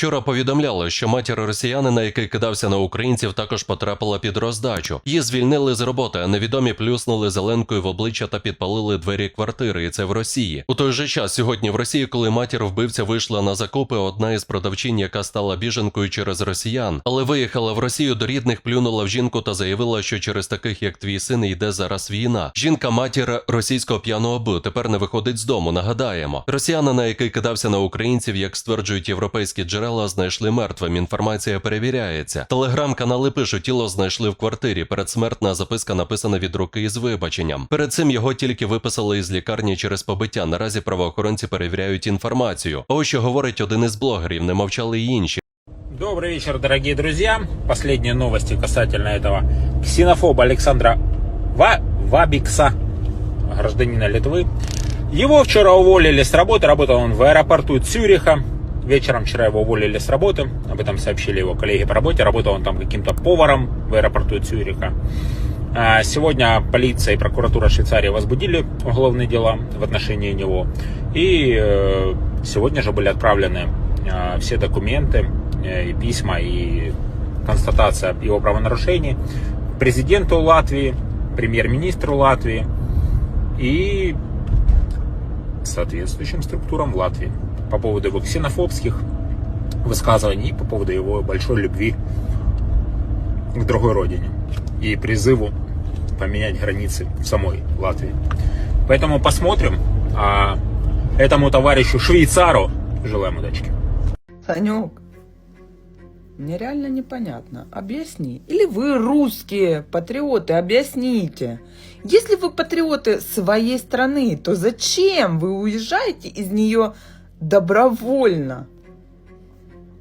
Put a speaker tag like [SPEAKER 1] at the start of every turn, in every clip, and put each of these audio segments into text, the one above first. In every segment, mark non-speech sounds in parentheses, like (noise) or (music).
[SPEAKER 1] Вчора повідомляли, що матір росіянина, який кидався на українців, також потрапила під роздачу. Її звільнили з роботи, а невідомі плюснули зеленкою в обличчя та підпалили двері квартири. І це в Росії. У той же час сьогодні в Росії, коли матір вбивця вийшла на закупи, одна із продавчинь, яка стала біженкою через росіян, але виїхала в Росію до рідних, плюнула в жінку та заявила, що через таких як твій син йде зараз війна. Жінка матір російського п'яного бу тепер не виходить з дому. Нагадаємо, росіянина, який кидався на українців, як стверджують європейські джерела, знайшли мертвим. Інформація перевіряється. Телеграм-канали пишуть, тіло знайшли в квартирі. Передсмертна записка написана від руки із вибаченням. Перед цим його тільки виписали із лікарні через побиття. Наразі правоохоронці перевіряють інформацію. А ось що говорить один із блогерів, не мовчали й інші.
[SPEAKER 2] Добрый вечер, дорогие друзья. Последние новости касательно этого ксенофоба Александра Ва- Вабикса, гражданина Литвы. Его вчера уволили с работы. Работал он в аэропорту Цюриха. Вечером вчера его уволили с работы. Об этом сообщили его коллеги по работе. Работал он там каким-то поваром в аэропорту Цюриха. А Сегодня полиция и прокуратура Швейцарии возбудили уголовные дела в отношении него. И э, сегодня же были отправлены э, все документы э, и письма, и констатация его правонарушений президенту Латвии, премьер-министру Латвии и соответствующим структурам в Латвии по поводу его ксенофобских высказываний и по поводу его большой любви к другой родине и призыву поменять границы в самой Латвии. Поэтому посмотрим. А этому товарищу швейцару желаем удачи.
[SPEAKER 3] Санек, мне реально непонятно. Объясни. Или вы русские патриоты, объясните. Если вы патриоты своей страны, то зачем вы уезжаете из нее добровольно?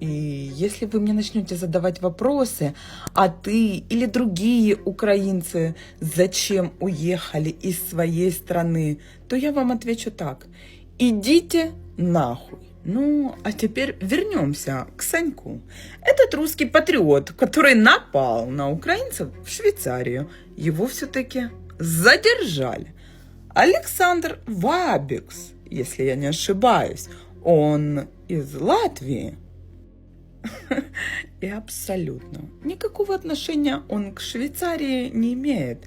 [SPEAKER 3] И если вы мне начнете задавать вопросы, а ты или другие украинцы зачем уехали из своей страны, то я вам отвечу так. Идите нахуй. Ну, а теперь вернемся к Саньку. Этот русский патриот, который напал на украинцев в Швейцарию, его все-таки задержали. Александр Вабикс, если я не ошибаюсь, он из Латвии. (laughs) И абсолютно никакого отношения он к Швейцарии не имеет.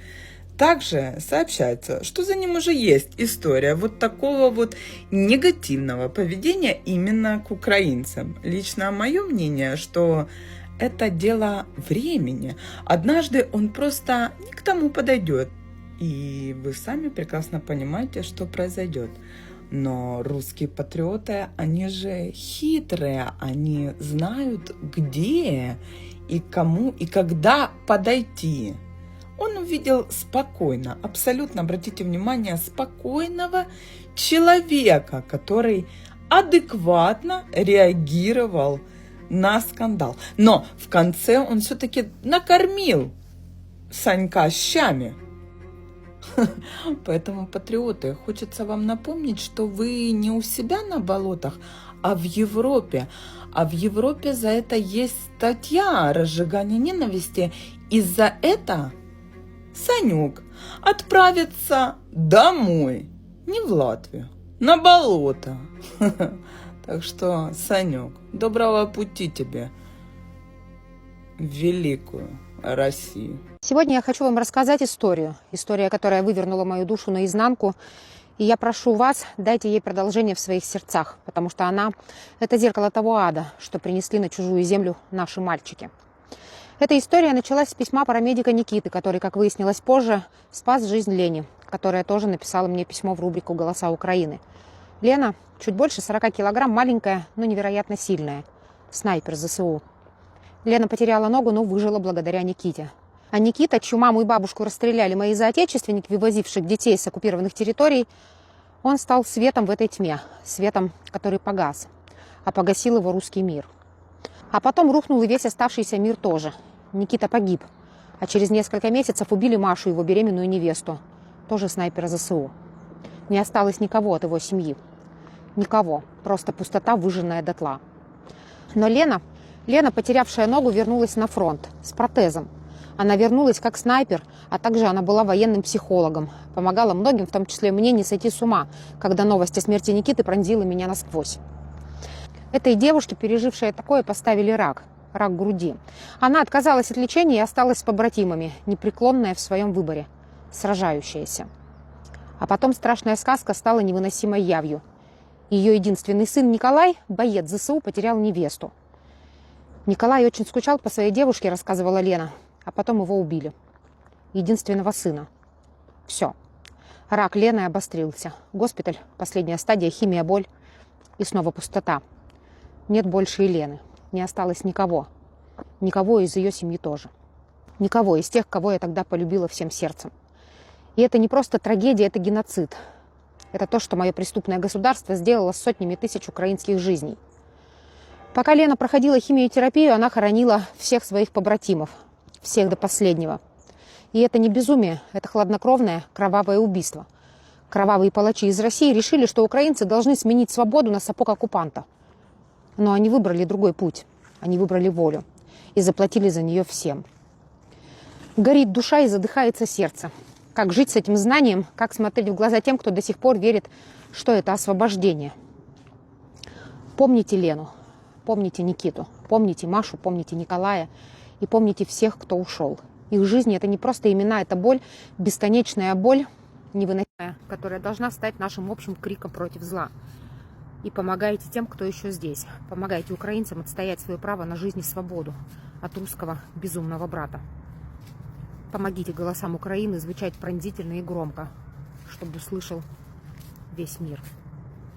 [SPEAKER 3] Также сообщается, что за ним уже есть история вот такого вот негативного поведения именно к украинцам. Лично мое мнение, что это дело времени. Однажды он просто не к тому подойдет. И вы сами прекрасно понимаете, что произойдет. Но русские патриоты, они же хитрые, они знают, где и кому и когда подойти. Он увидел спокойно, абсолютно, обратите внимание, спокойного человека, который адекватно реагировал на скандал. Но в конце он все-таки накормил Санька щами. (laughs) Поэтому, патриоты, хочется вам напомнить, что вы не у себя на болотах, а в Европе. А в Европе за это есть статья о разжигании ненависти. И за это Санюк отправится домой, не в Латвию, на болото. (laughs) Так что, Санюк, доброго пути тебе великую Россию.
[SPEAKER 4] Сегодня я хочу вам рассказать историю. История, которая вывернула мою душу наизнанку. И я прошу вас, дайте ей продолжение в своих сердцах, потому что она – это зеркало того ада, что принесли на чужую землю наши мальчики. Эта история началась с письма парамедика Никиты, который, как выяснилось позже, спас жизнь Лене, которая тоже написала мне письмо в рубрику «Голоса Украины». Лена чуть больше 40 килограмм, маленькая, но невероятно сильная. Снайпер ЗСУ. Лена потеряла ногу, но выжила благодаря Никите. А Никита, чью маму и бабушку расстреляли мои соотечественники, вывозивших детей с оккупированных территорий, он стал светом в этой тьме, светом, который погас, а погасил его русский мир. А потом рухнул и весь оставшийся мир тоже. Никита погиб, а через несколько месяцев убили Машу, его беременную невесту, тоже снайпера ЗСУ. Не осталось никого от его семьи. Никого, просто пустота, выжженная дотла. Но Лена, Лена, потерявшая ногу, вернулась на фронт с протезом. Она вернулась как снайпер, а также она была военным психологом. Помогала многим, в том числе мне, не сойти с ума, когда новость о смерти Никиты пронзила меня насквозь. Этой девушке, пережившей такое, поставили рак, рак груди. Она отказалась от лечения и осталась с побратимами, непреклонная в своем выборе, сражающаяся. А потом страшная сказка стала невыносимой явью. Ее единственный сын Николай, боец ЗСУ, потерял невесту. Николай очень скучал по своей девушке, рассказывала Лена, а потом его убили. Единственного сына. Все. Рак Лены обострился. Госпиталь, последняя стадия, химия, боль и снова пустота. Нет больше и Лены. Не осталось никого. Никого из ее семьи тоже. Никого из тех, кого я тогда полюбила всем сердцем. И это не просто трагедия, это геноцид. Это то, что мое преступное государство сделало с сотнями тысяч украинских жизней. Пока Лена проходила химиотерапию, она хоронила всех своих побратимов. Всех до последнего. И это не безумие, это хладнокровное, кровавое убийство. Кровавые палачи из России решили, что украинцы должны сменить свободу на сапог оккупанта. Но они выбрали другой путь. Они выбрали волю. И заплатили за нее всем. Горит душа и задыхается сердце. Как жить с этим знанием, как смотреть в глаза тем, кто до сих пор верит, что это освобождение. Помните Лену, помните Никиту, помните Машу, помните Николая и помните всех, кто ушел. Их жизни это не просто имена, это боль, бесконечная боль, невыносимая, которая должна стать нашим общим криком против зла. И помогайте тем, кто еще здесь. Помогайте украинцам отстоять свое право на жизнь и свободу от русского безумного брата. Помогите голосам Украины звучать пронзительно и громко, чтобы услышал весь мир.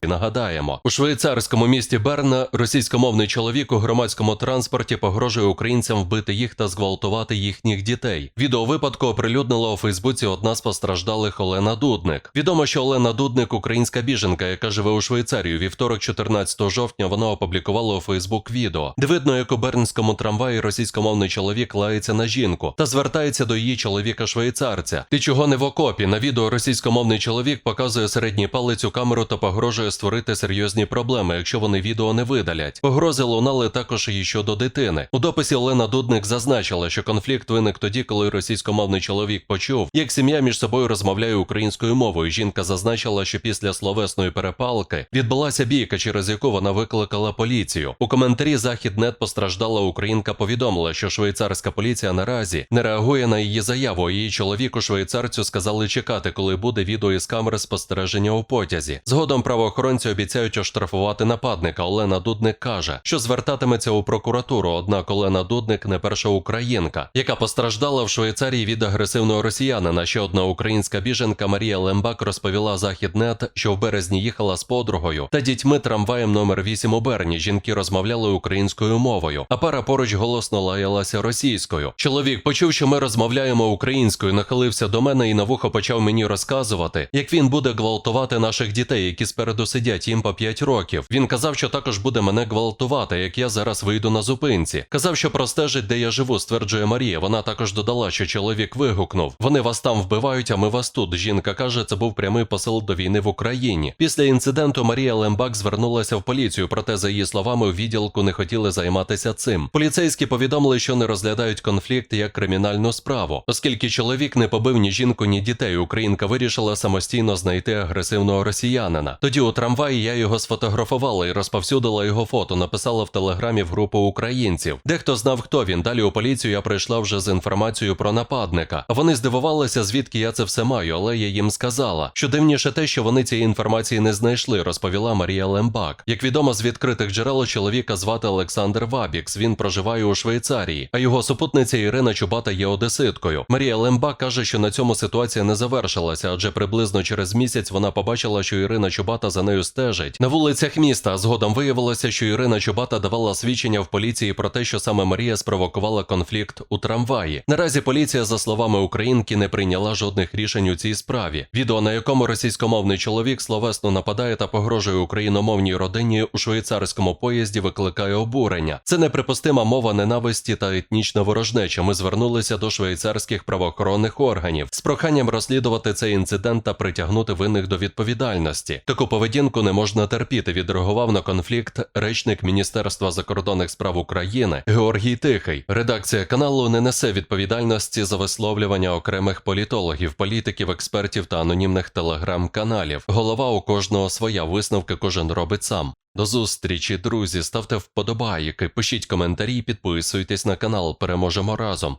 [SPEAKER 1] І Нагадаємо, у швейцарському місті Берна російськомовний чоловік у громадському транспорті погрожує українцям вбити їх та зґвалтувати їхніх дітей. Відео випадку оприлюднила у Фейсбуці одна з постраждалих Олена Дудник. Відомо, що Олена Дудник українська біженка, яка живе у Швейцарії. Вівторок, 14 жовтня, вона опублікувала у Фейсбук відео, де видно, як у бернському трамваї російськомовний чоловік лається на жінку та звертається до її чоловіка швейцарця. Ти чого не в окопі? На відео російськомовний чоловік показує середній палець у камеру та погрожує створити серйозні проблеми, якщо вони відео не видалять. Погрози лунали також і щодо дитини. У дописі Олена Дудник зазначила, що конфлікт виник тоді, коли російськомовний чоловік почув, як сім'я між собою розмовляє українською мовою. Жінка зазначила, що після словесної перепалки відбулася бійка, через яку вона викликала поліцію. У коментарі Західнет постраждала українка повідомила, що швейцарська поліція наразі не реагує на її заяву. Її чоловіку швейцарцю сказали чекати, коли буде відео із камери спостереження у потязі. Згодом правоохоронці обіцяють оштрафувати нападника. Олена Дудник каже, що звертатиметься у прокуратуру. Однак Олена Дудник не перша українка, яка постраждала в Швейцарії від агресивного росіянина. Ще одна українська біженка Марія Лембак розповіла Західнет, що в березні їхала з подругою та дітьми трамваєм номер 8 у Берні. Жінки розмовляли українською мовою, а пара поруч голосно лаялася російською. Чоловік почув, що ми розмовляємо українською, нахилився до мене і на вухо почав мені розказувати, як він буде гвалтувати наших дітей, які спереду сидять їм по 5 років. Він казав, що також буде мене гвалтувати, як я зараз вийду на зупинці. Казав, що простежить, де я живу, стверджує Марія. Вона також додала, що чоловік вигукнув: вони вас там вбивають, а ми вас тут. Жінка каже, це був прямий посил до війни в Україні. Після інциденту Марія Лембак звернулася в поліцію, проте, за її словами, у відділку не хотіли займатися цим. Поліцейські повідомили, що не розглядають конфлікт як кримінальну справу, оскільки чоловік не побив ні жінку, ні дітей. Українка вирішила самостійно знайти агресивного росіянина. Тоді у трамваї я його сфотографувала і розповсюдила його фото. Написала в телеграмі в групу українців. Дехто знав, хто він. Далі у поліцію я прийшла вже з інформацією про нападника. Вони здивувалися, звідки я це все маю, але я їм сказала, що дивніше те, що вони цієї інформації не знайшли, розповіла Марія Лембак. Як відомо з відкритих джерел чоловіка звати Олександр Вабікс. Він проживає у Швейцарії, а його супутниця Ірина Чубата є одеситкою. Марія Лембак каже, що на цьому ситуація не завершилася, адже приблизно через місяць вона побачила, що Ірина Чубата за нею стежить на вулицях міста. Згодом виявилося, що Ірина Чубата давала свідчення в поліції про те, що саме Марія спровокувала конфлікт у трамваї. Наразі поліція, за словами українки, не прийняла жодних рішень у цій справі. Відео, на якому російськомовний чоловік словесно нападає та погрожує україномовній родині у швейцарському поїзді, викликає обурення. Це неприпустима мова ненависті та етнічна ворожнеча. Ми звернулися до швейцарських правоохоронних органів з проханням розслідувати цей інцидент та притягнути винних до відповідальності. Таку поведінку поведінку не можна терпіти. Відреагував на конфлікт речник Міністерства закордонних справ України Георгій Тихий. Редакція каналу не несе відповідальності за висловлювання окремих політологів, політиків, експертів та анонімних телеграм-каналів. Голова у кожного своя висновки кожен робить сам. До зустрічі, друзі. Ставте вподобайки, пишіть коментарі, підписуйтесь на канал. Переможемо разом.